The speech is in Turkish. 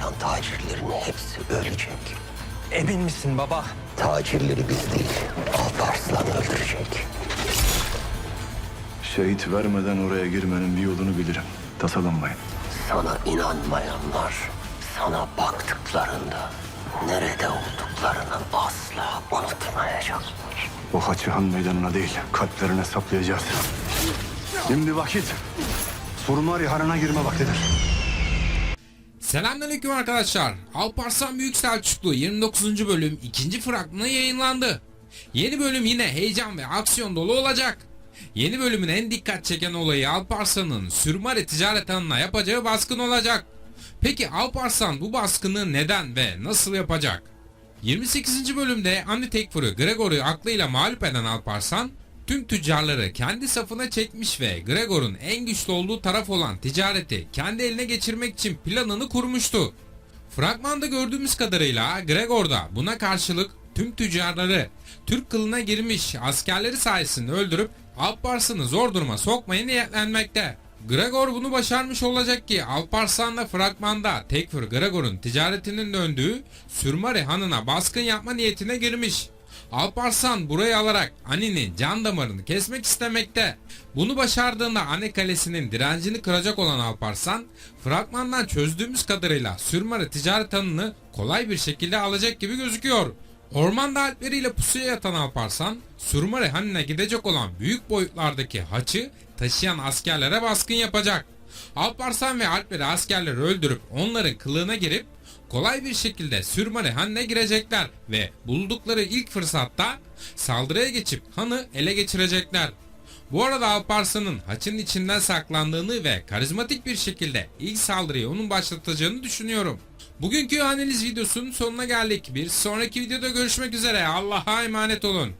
çalışan tacirlerin hepsi ölecek. Emin misin baba? Tacirleri biz değil, Alparslan öldürecek. Şehit vermeden oraya girmenin bir yolunu bilirim. Tasalanmayın. Sana inanmayanlar sana baktıklarında nerede olduklarını asla unutmayacaklar. O haçı han meydanına değil, kalplerine saplayacağız. Şimdi vakit. Surmari Hanı'na girme vaktidir. Selamünaleyküm arkadaşlar. Alparslan Büyük Selçuklu 29. bölüm 2. fragmanı yayınlandı. Yeni bölüm yine heyecan ve aksiyon dolu olacak. Yeni bölümün en dikkat çeken olayı Alparslan'ın Sürmari ticaret hanına yapacağı baskın olacak. Peki Alparslan bu baskını neden ve nasıl yapacak? 28. bölümde Anne Tekfur'u Gregor'u aklıyla mağlup eden Alparslan tüm tüccarları kendi safına çekmiş ve Gregor'un en güçlü olduğu taraf olan ticareti kendi eline geçirmek için planını kurmuştu. Fragmanda gördüğümüz kadarıyla Gregor da buna karşılık tüm tüccarları Türk kılına girmiş askerleri sayesinde öldürüp Alparslan'ı zor duruma sokmaya niyetlenmekte. Gregor bunu başarmış olacak ki Alparslan'la fragmanda Tekfur Gregor'un ticaretinin döndüğü Sürmari Hanı'na baskın yapma niyetine girmiş. Alparslan burayı alarak Ani'nin can damarını kesmek istemekte. Bunu başardığında Ani Kalesi'nin direncini kıracak olan Alparslan, fragmandan çözdüğümüz kadarıyla Sürmari ticaret hanını kolay bir şekilde alacak gibi gözüküyor. Ormanda alpleriyle pusuya yatan Alparslan, Sürmari Hanı'na gidecek olan büyük boyutlardaki haçı taşıyan askerlere baskın yapacak. Alparslan ve Alpleri askerleri öldürüp onların kılığına girip kolay bir şekilde Sürmari Han'ına girecekler ve buldukları ilk fırsatta saldırıya geçip hanı ele geçirecekler. Bu arada Alparslan'ın haçın içinden saklandığını ve karizmatik bir şekilde ilk saldırıyı onun başlatacağını düşünüyorum. Bugünkü analiz videosunun sonuna geldik. Bir sonraki videoda görüşmek üzere. Allah'a emanet olun.